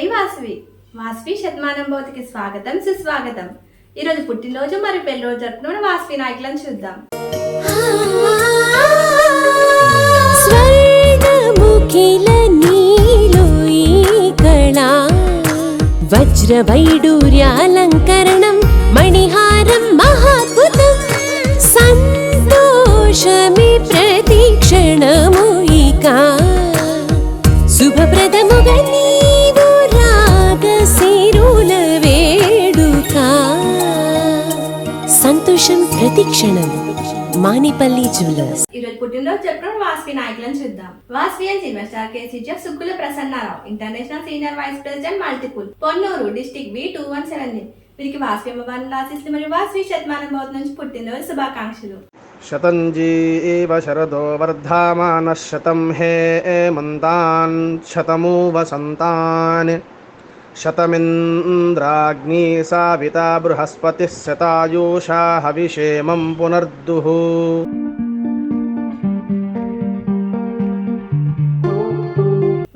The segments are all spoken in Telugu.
జై వాసవి. వాసవి శతమానం భౌతికి స్వాగతం సుస్వాగతం. ఈరోజు పుట్టినరోజు మరియు పెళ్ళిరోజు జరుపుకున్న వాసవి నాయకులను చూద్దాం. స్వర్గముఖిల నీలో వజ్రవైడూర్యాలంకరణం మణిహారం మహాద్భుతం సంతోషమి ప్రతి క్షణం మానిపల్లి జ్యువెలర్స్. ఈరోజు పుట్టినరోజు చెప్పడం వాస్వి నాయకులను చూద్దాం. Vasavi and cinema star KCGF Sukkula Prasannarao international senior vice president multiple Ponnur district B two one seven వీరికి వాస్వి అమ్మవారిని రాసిస్తూ మరియు వాస్వి శతమానం భవతి నుంచి పుట్టినరోజు శుభాకాంక్షలు. శతంజీ శరదో వర్ధమాన శతం హే మంతాన్ శతమూ వసంతాన్ शतमिन्द्राग्नी साविता बृहस्पतिः शतायुषा हविषेमं पुनर्दुः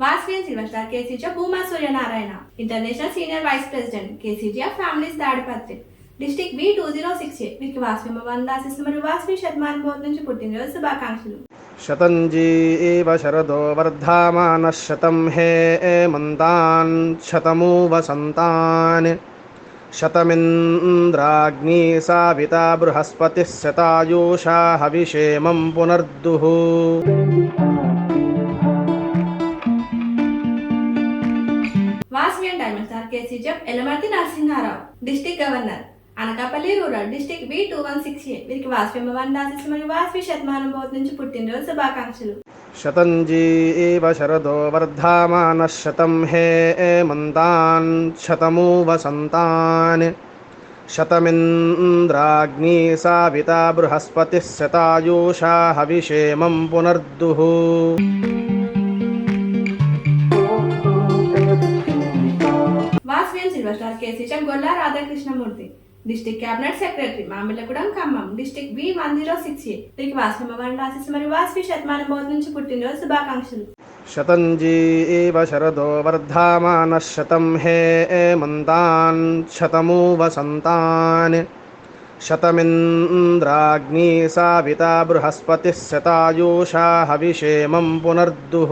Vasavi and silver star KCGF Bhuma Suryanarayana international senior vice president KCGF families Dadipatri district B two zero six A వీరికి వాసవి అమ్మవారిని ఆశిస్తులు మరియు వాసవి శతమానం భౌతి నుంచి పుట్టినరోజు శుభాకాంక్షలు शतञ्जी एव शरदो वर्धामानः शतं हे एमन्तान् शतमु वसन्तान् शतमिन्द्राग्नी साविता बृहस्पतिः शतायुषा हविषेमं पुनर्दुः Vasavi and diamond star KCGF Elamarthi Narasimharao district governor Anakapalli rural district B two one six A. వీరికి వాసవి అమ్మవారిని ఆశిస్తూ మరియు శతమానం శతమానుభూతి నుంచి పుట్టినరోజు శుభాకాంక్షలు. శతంజీ ఏవ శరదో వర్ధమాన శతం హే మంతాన్ శతమూ వసంతాన్ శతమింద్రాగ్ని సావిత బృహస్పతి శతాయూషా హవిషేమం పునర్దుః. వాస్వేన్ silver star కేసీచం Golla Radhakrishnamurthy. District cabinet secretary Mamillagudem Khammam district B one zero six A. వీరికి వాసనమ్మవారి ఆశీస్సు మరియు వాసవి శతమానం బోధ నుంచి పుట్టినరోజు శుభాకాంక్షలు. శతంజీ శరదో వర్ధమాన శతం హే మంతాన్ శతమూ వసంతాన్ శతమింద్రాగ్ని సావిత బృహస్పతిः శతాయూషా హవిషేమం పునర్దుః.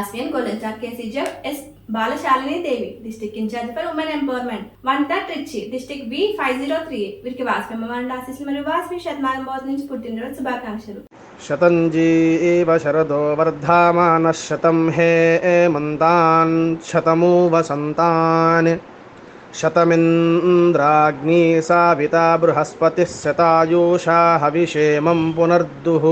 ആസിയൻ കൊല്ലഞ്ചാക്കിയ സിജബ് S Balashalini Devi district incharge for woman empowerment వంట Trichy district B five zero three వీరికి వాస్మి మండల ఆశీస్సులు మరియు వాస్మి శతమానం బోధ నుంచి పుట్టినరోజు శుభాకాంక్షలు శతంజీ ఇవ శరదో వర్ధమాన శతం హే మంతాన్ శతమూ వసంతాన్ శతమింద్రాగ్ని సావిత బృహస్పతి శతాయూషా హవిషేమం పునర్దుః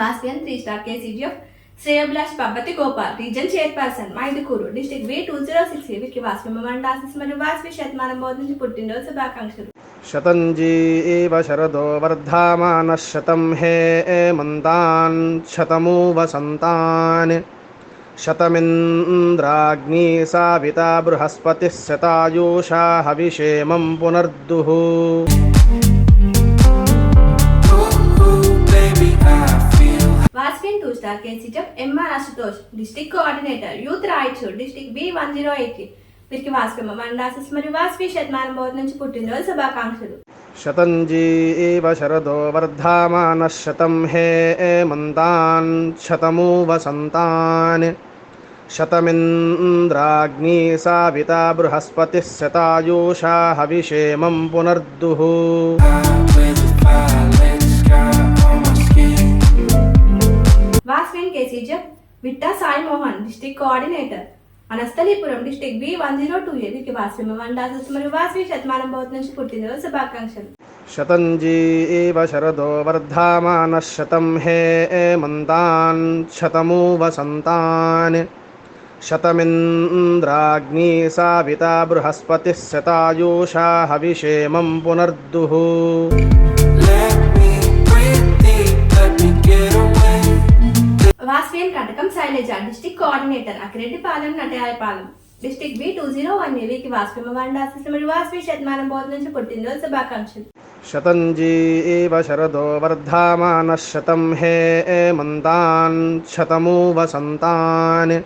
మాస్పియన్ three star KCGF Shreyabhilash Pabbathi Gopal region chairperson Mydukur district B two zero six వీరికి వాస్వి మండ ఆశీస్ మరియు వాస్వి శతమానం బోధించి పుట్టినరోజు శుభాకాంక్షలు. శతంజీ శరదో వర్ధమానః శతం హే మంతాన్ శతమూ వసంతాన్ శతమింద్రాగ్ని సావిత బృహస్పతిः శతాయూషా హవిషేమం పునర్దుః. వాస్కిన్ two star star KCF MR Ashutosh district coordinator youth Raichur district B one zero eight వీరికి వాస్పమ్మ మండాసస్ మరియు వాస్వి శతమానం బోధ నుంచి పుట్టినరోజు శుభాకాంక్షలు. శతంజీవ శరదో వర్ధమాన శతం హే మంతాన్ శతమూ వసంతాన్ శతమింద్రాగ్నీ సావిత బృహస్పతి శతాయూషా హవిషేమం పునర్దుః. వాస్విన్ Vitta Sai Mohan district coordinator Vanasthalipuram district B one zero two A వీరికి వాస్వి మండాసిస్ మరియు వాస్వి శతమానం భవత్ నుంచి పుట్టినరోజు శుభాకాంక్షలు శతంజీవ శరదో వర్ధమాన శతం హే మంతాన్ శతమూ వసంతాన్ శతమింద్రాగ్నీ సావిత బృహస్పతిः శతాయూషా హవిషేమం పునర్దుః Katakam Shailaja district coordinator Akireddipalem నటయాయపాలెం district B two zero one వీరికి వాస్వి మండాసిస్ మరియు వాస్వి శతమానం బోధ నుంచి పుట్టినరోజు శుభాకాంక్షలు శతంజీవ శరదో వర్ధమానः శతం హే మంతాన్ శతమూ వసంతాన్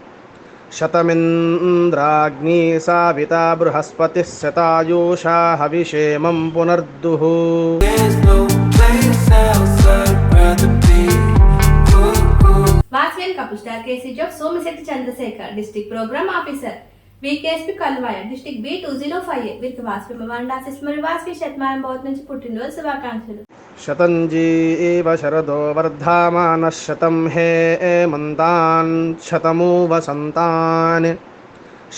శతమింద్రాగ్నీ సావితా బృహస్పతిः శతాయూషా హవిషేమం పునర్దుః Vasavian couple star KC job Somasetti Chandrasekhar district program officer VKSP Kalvaya district B two zero five వీరికి వాస్వి మండాసిస్ మరియు వాస్వి శతమానం బోధ నుంచి పుట్టినరోజు శుభాకాంక్షలు శతంజీవ శరదో వర్ధమానः శతం హే మంతాన్ శతమూ వసంతాన్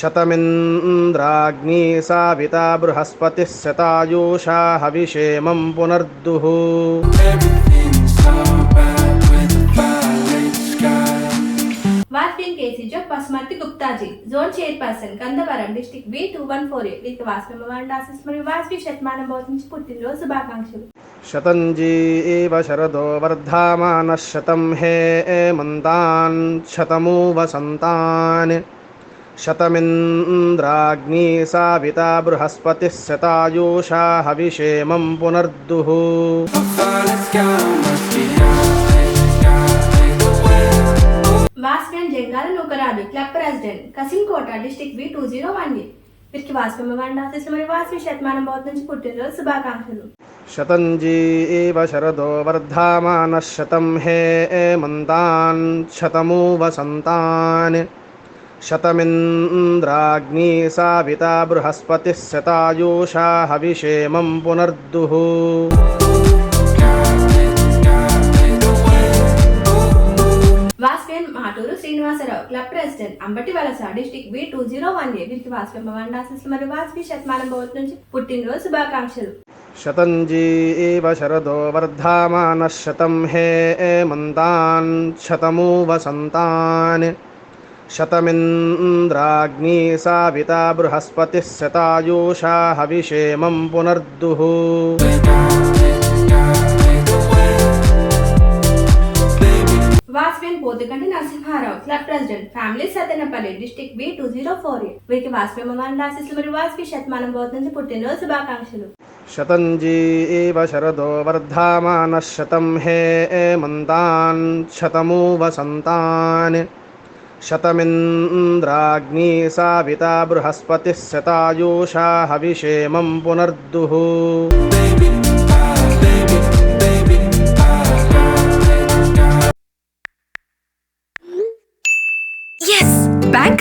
శతమింద్రాగ్నీ సావితా బృహస్పతిः శతాయూషా హవిషేమం పునర్దుః Vasavian KC job Pasumarthi Guptaji zone chairperson Gandhavaram district B two one four వీరికి వాస్వి మరియు వాస్వి శతమానం బోధ నుంచి పుట్టినరోజు శుభాకాంక్షలు. శతంజీవ శరదో వర్ధమానः శతం హే మంతాన్ శతమూ వసంతాన్ శతమింద్రాగ్నీ సావితా బృహస్పతిः శతాయూషా హవిషేమం పునర్దుః. Vasavian Jangala నూకరాడు club president Kasimkota district B two zero one A. వీరికి వాస్వి మండాసిస్ మరియు వాస్వి శతమానం బౌద్ధ నుంచి పుట్టినరోజు శుభాకాంక్షలు. శతంజీవ శరదో వర్ధమాన శతం హే మంతాన్ శతమూ వసంతాన్ శతమింద్రాగ్ని సావిత బృహస్పతి శతాయూషా హవిషేమం పునర్దుః. Srinivasarao club president Ambati Valasa district B two zero one A వీరికి వాస్వి వండాసిస్ మరియు వాస్వి శతమానం భవత్ నుంచి పుట్టినరోజు శుభాకాంక్షలు. శతంజీవ శరదో వర్ధమాన శతం హే మంతాన్ శతమూ వసంతాన్ శతమింద్రాగ్నీ సావిత బృహస్పతిः శతాయూషా హవిషేమం పునర్దుః. Vasavian Pothuganti Narasimharao club president family Sathyanapalli district B two zero four వీరికి వాస్వి మండాసిస్ మరియు వాస్వి శతమానం బోధ నుంచి పుట్టినరోజు శుభాకాంక్షలు. శతంజీవ శరదో వర్ధమానः శతం హే మంతాన్ శతమూ వసంతాన్ శతమింద్రాగ్నీ సావితా బృహస్పతిः శతాయూషా హవిషేమం పునర్దుః।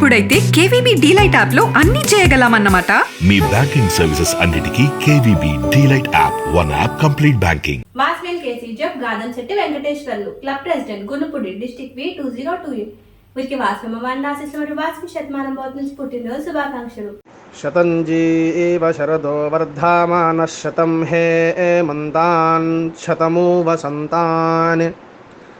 అప్పుడైతే కేవీబీ డీలైట్ యాప్లో అన్ని చేయగలమన్నమాట. మీ బ్యాంకింగ్ సర్వీసెస్ అన్నిటికీ KVB DLite app one app complete banking. Vasavian KC జబ్ Gadam Setti Venkateswarlu club president Gunupudi district B two zero two వీరికి మండాసిస్ మరియు వాస్వి శతమానం బోధ నుంచి పుట్టినరోజు శుభాకాంక్షలు. శతంజీవ శరదో వర్ధమానः శతం హే మంతాన్ శతమూ వసంతాన్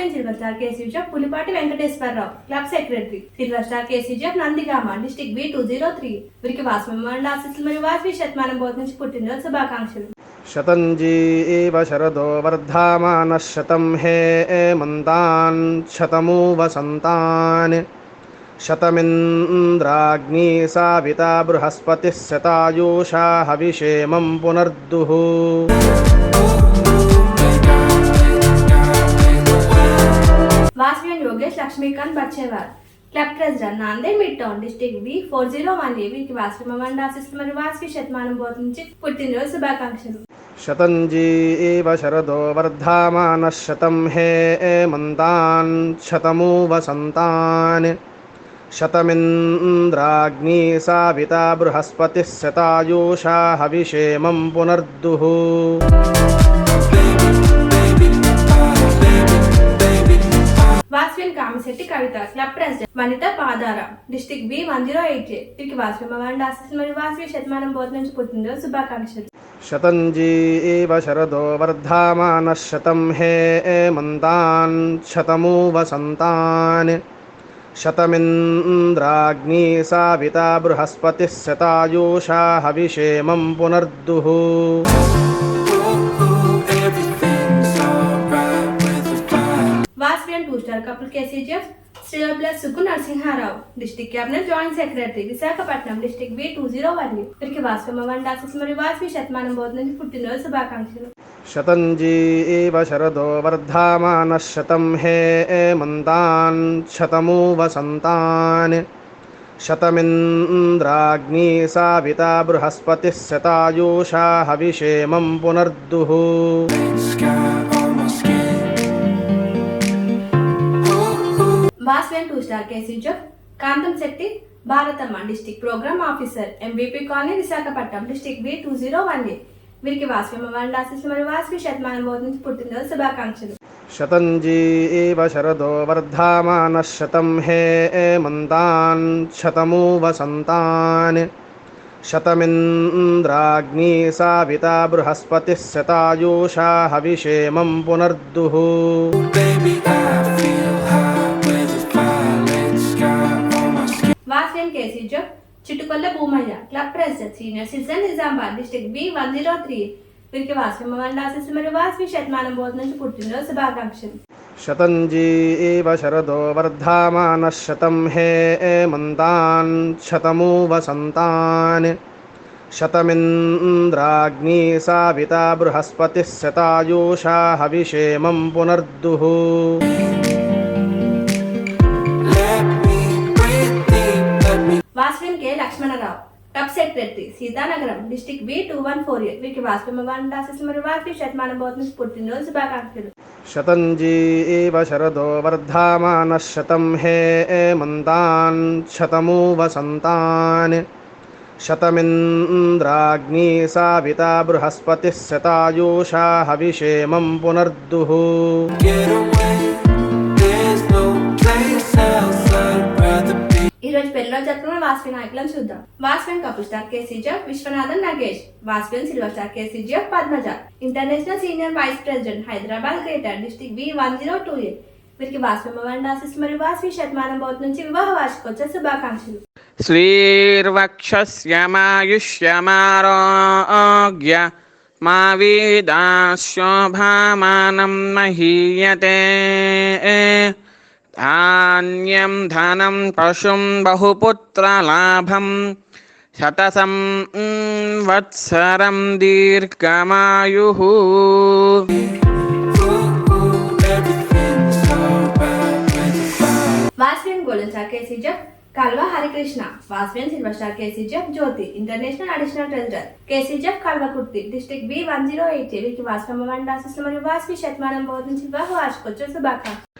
మార్చిన్ silver star KCGF Pulipati Venkateswararao club secretary silver star KCGF Nandigama district B two zero three. వీరికి వాసమండ ఆశీస్సులు మరియు వాసవి శతమానం బోధించి పుట్టినరోజు శుభాకాంక్షలు. శతంజీ ఇవ శరదో వర్ధమాన శతం హే మంతాన్ శతమూ వసంతాన్ శతమింద్రాగ్ని సావిత బృహస్పతి శతాయూషా హవిషేమం పునర్దుః. Vasavian Yogesh Laxmikant Bachchewar. Club president Nanded mid town district B four zero one A వీరికి వాస్వి మమ్మల్ని ఆశిస్తూ శతమానం బోధించి పుట్టినరోజు శుభాకాంక్షలు. శతంజీ శరదో వర్ధమాన శతం హే మంతాన్ శతమూ వసంతాన్ శతమింద్రాగ్ని సావిత బృహస్పతి శతాయూషా హవిషేమం పునర్దుః. వాస్విన్ కామశెట్టి కవిత club president Vanitha పాదార district B one zero eight J తిరిగి వాస్వి భవన్ ఆశీస్సులు మరియు వాస్వి శతమానం బోధ నుంచి పుట్టినరోజు శుభాకాంక్షలు. శతంజీ శరదో వర్ధమాన శతం హే మంతాన్ శతమూ వసంతాన్ శతమింద్రాగ్ని సావిత బృహస్పతిः శతాయూషా హవిషేమం పునర్దుః. Couple KCGF శ్రీలబ్లసుకు Narasimharao district cabinet joint secretary Visakhapatnam district B two zero one వీరికి వాస్వమవన్ డాసెస్ మరియు వాస్వి శతమానం బోధ నుంచి పుట్టినరోజు శుభాకాంక్షలు. శతంజీ శరదో వర్ధమాన శతం హే మంతాన్ శతమూ వసంతాన్ శతమింద్రాగ్ని సావిత బృహస్పతి శతాయూషా హవిషేమం పునర్దుః. Vasavian two star KCGF Kantham Shetty Bharatamma district programme officer MBP colony Visakhapatnam district B two zero one A వీరికి వాస్వి మండల ఆశీస్సులు మరియు వాస్వి శతమానం బోధ నుంచి పుట్టినరోజు శుభాకాంక్షలు शतञ्जी एव शरदो वर्धामानः शतं हे एमन्तान् शतमु वसन्तान् शतमिन्द्राग्नी साविता बृहस्पतिः शतायूषा हविषेमं पुनर्दुः Vasavian KCGF Chittukolla Bhumaiah club president senior citizen Nizamabad district B one zero three వీరికి వాస్వి మండల ఆశీస్సులు మరియు వాస్వి శతమానం బోధ నుంచి పుట్టినరోజు శుభాకాంక్షలు शतञ्जी एव शरदो वर्धामानः शतं हे एमन्तान् शतमु वसन्तान् शतमिन्द्राग्नी साविता बृहस्पतिः शतायूषा हविषेमं पुनर्दुः Laxmanrao. कपेट्रेति Sitanagar district B two one four we वास्तवी शतमान बोधन स्फूर्ति शुभाकांक्ष। शतंजी शरदो वर्धाम शतम हे ए मंतान् शतमिन्द्राग्नी साविता बृहस्पतिः शतायुषा हविषेमं पुनर्दुः। ఈరోజు పెళ్ళిలో జరుపుకున్న వాస్పిన్ నాయకులను చూద్దాం. వాస్పిన్ couple star KCGF Viswanathan Nagesh వాస్పిన్ silver star KCGF Padmaja. International senior vice president Hyderabad greater district B one zero two A. వీరికి వాస్పిన్ ఆశిస్ మరియు వాస్వి శతమానం బోత్ నుంచి వివాహ వార్షికోత్సవ శుభాకాంక్షలు. శ్రీర్వక్షమాయుష్యమారోగ్య మా వీదాశోభామానం మహీయతే. ధాన్యం ధనం పశుం బహుపుత్రలాభం శతసం వత్సరం దీర్ఘమాయు Vasavian Kalva Harikrishna Vasavian silver star KCGF Jyothi international additional treasurer KCGF Kalva kurti district B one zero eight వీరికి వాస్వమ్మ మరియు వాస్వి శతమానం బోధించి వార్షికోత్సవ శుభాకాంక్ష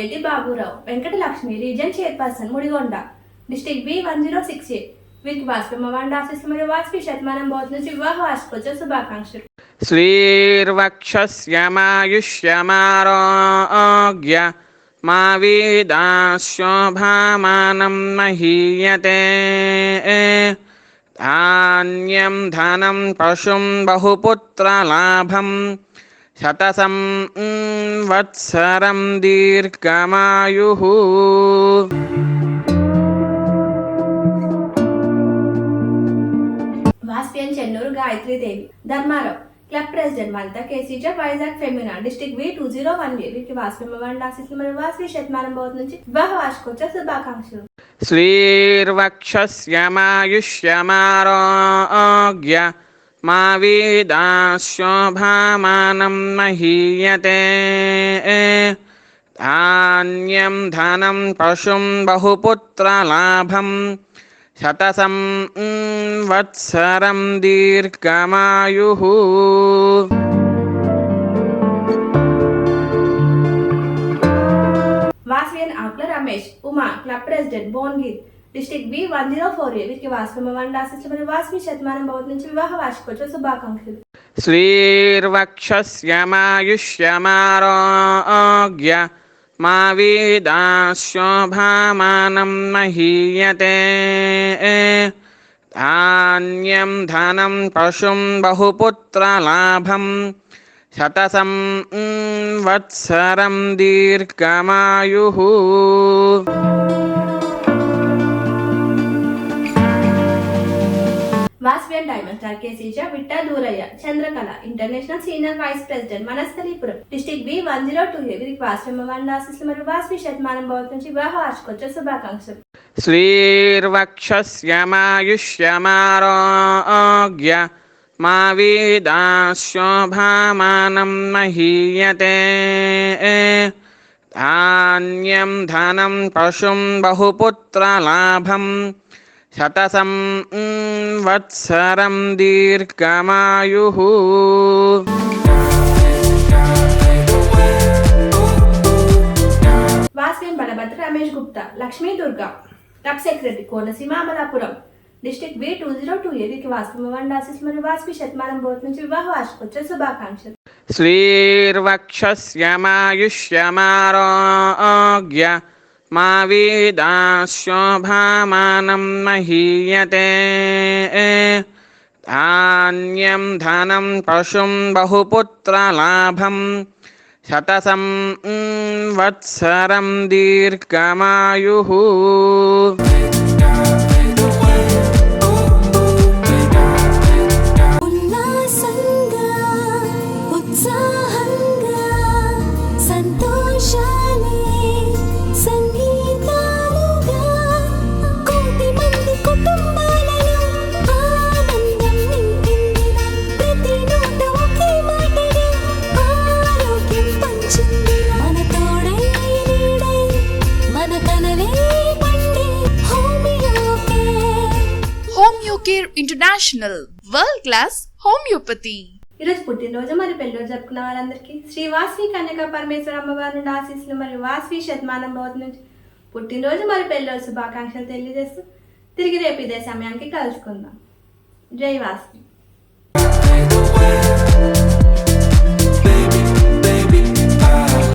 వాసవేని Oleti Baburao Venkatalakshmi region chairperson Mudigonda district B one zero six A. వీరికి వాసవి మవాండ ఆశీస్సు మరియు వాసవి శతమానం బౌద్ధ నుంచి వివాహ వార్షికోత్సవ శుభాకాంక్షలు. శ్రీర్వక్షస్యమాయుష్యమారోగ్య మా వీదాశోభామానం మహీయతే. ధాన్యం ధనం పశుం బహుపుత్రలాభం శతసం వత్సరం దీర్ఘమాయుః. వాస్పియన్ Chennuru Gayatri Devi Dharmarao club president Vanitha కేసీజర్ Vizag Femina district B two zero one వీరికి వాసవి మవాండ ఆశీస్సులు మరియు వాసవి శతమానం బౌద్ధ నుంచి వివాహ వార్షికోత్సవ శుభాకాంక్షలు. శ్రీర్వక్షస్యమాయుష్యమారోగ్య మా వీదాశోభామానం మహీయతే ధాన్యం ధనం పశుం బహుపుత్రలాభం శతసం వత్సరం దీర్ఘమాయు Vasavian Akula Ramesh Uma club president Bhuvanagiri district B one zero four వీరికి వాసవి మవాండ ఆశీస్సులు మరియు వాసవి శతమానం బౌద్ధ నుంచి వివాహ వార్షికోత్సవ శుభాకాంక్షలు శ్రీర్వక్షస్యమాయుష్యమారోగ్య మా వీదాశోభామానం మహీయతే ధాన్యం ధనం పశుం బహుపుత్రలాభం శతసం మ్, వత్సరం దీర్ఘమాయుః Vasavian diamond star కేసీజా Vitta Durayya Chandrakala international senior vice president Vanasthalipuram district B one zero two వీరికి వాస్వమ్మ మవాండ ఆశీస్సులు మరియు వాస్వి శతమానం భవత్ నుంచి వివాహ వార్షికోత్సవ శుభాకాంక్షలు. శ్రీర్వక్షమాయుష్యమారోగ్య మా వీదాశోభామానం మహీయతే. ధాన్యం ధనం పశుం బహుపుత్రలాభం శతసం వత్సరం దీర్ఘమాయుః Vasavian Balabhadra Ramesh Gupta Lakshmi Durga club secretary Konaseema Amalapuram district B two zero two మవాండ ఆశీస్సులు మరియు వాసవి శతమానం బౌద్ధ నుంచి వివాహ వార్షికోత్సవ శుభాకాంక్షలు. శ్రీర్వక్షస్యమాయుష్యమారోగ్య మా వీదాశోభామానం మహీయతే ధాన్యం ధనం పశుం బహుపుత్రలాభం శతసం మ్, వత్సరం దీర్ఘమాయుః నేషనల్ వరల్డ్ క్లాస్ హోమియోపతి ఈరోజు పుట్టినరోజు మరి పెళ్ళిరోజు జరుపుకున్న వారందరికీ శ్రీ వాస్వి కన్యక పరమేశ్వర అమ్మవారి నుండి ఆశీస్సులు మరి వాస్వి శతమానం భవతి నుంచి పుట్టినరోజు మరి పెళ్ళిరోజు శుభాకాంక్షలు తెలియజేస్తూ తిరిగి రేపు ఇదే సమయానికి కలుసుకుందాం. జై వాస్వి.